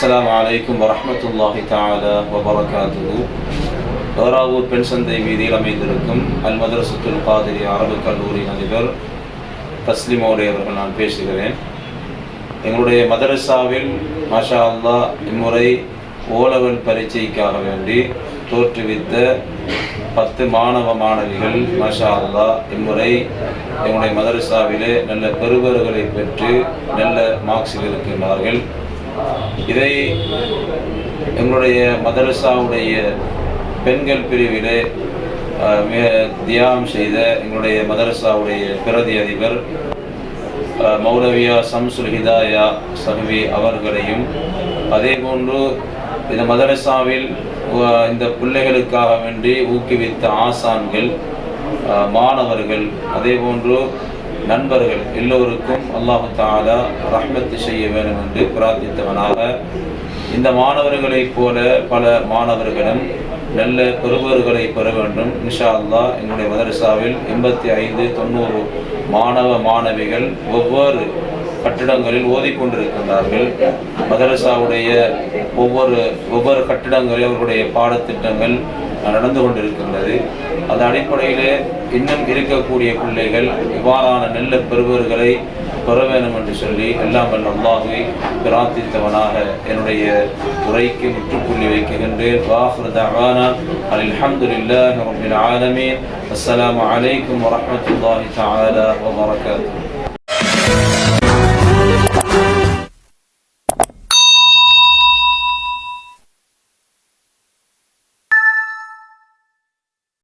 அஸ்லாம் வலைக்கம் வரமத்துல்லாஹி தாலா வபரகாத்து தோராவூர் பெண் சந்தை வீதியில் அமைந்திருக்கும் அல்மதர் சுத்துல் காதிரி அரபு கல்லூரி அதிபர் தஸ்லிமோடி அவர்கள் நான் பேசுகிறேன். எங்களுடைய மதரசாவில் மாஷா அல்லா இம்முறை ஓலவல் பரீட்சைக்காக வேண்டி தோற்றுவித்த பத்து மாணவ மாணவிகள் மாஷா அல்லா இம்முறை எங்களுடைய மதரசாவிலே நல்ல பெறுபர்களை பெற்று நல்ல மார்க்ஸில் இருக்கின்றார்கள். இதை எங்களுடைய மதரசாவுடைய பெண்கள் பிரிவிலே மிக தியாகம் செய்த எங்களுடைய மதரசாவுடைய பிரதி அதிபர் அஹ், மௌலவியா சம்சுல் ஹிதாயா சஹவி அவர்களையும் அதே போன்று இந்த மதரசாவில் இந்த பிள்ளைகளுக்காக வேண்டி ஊக்குவித்த ஆசான்கள் மாணவர்கள் அதே போன்று நண்பர்கள் எல்லோருக்கும் அல்லாஹு தாலா ரஹ்மத்து செய்ய வேண்டும் என்று பிரார்த்தித்தவனாக. இந்த மாணவர்களைப் போல பல மாணவர்களும் நல்ல பெறுபவர்களை பெற வேண்டும். நிஷா அல்லா எங்களுடைய மதரசாவில் எண்பத்தி ஐந்து தொண்ணூறு மாணவ மாணவிகள் ஒவ்வொரு கட்டிடங்களில் ஓதிக்கொண்டிருக்கின்றார்கள். மதரசாவுடைய ஒவ்வொரு ஒவ்வொரு கட்டிடங்களில் அவர்களுடைய பாடத்திட்டங்கள் நடந்து கொண்டிருக்கின்றது. அந்த அடிப்படையிலே இன்னும் இருக்கக்கூடிய பிள்ளைகள் இவ்வாறான நல்ல பெறுபவர்களை பெற வேண்டும் என்று சொல்லி எல்லாம் நல்லாகவே பிரார்த்தித்தவனாக என்னுடைய உரைக்கு முற்றுப்புள்ளி வைக்கின்றேன். வாஹ்ரு தஅவானா. அல்ஹம்துலில்லாஹி ரப்பில் ஆலமீன். அஸ்ஸலாமு அலைக்கும்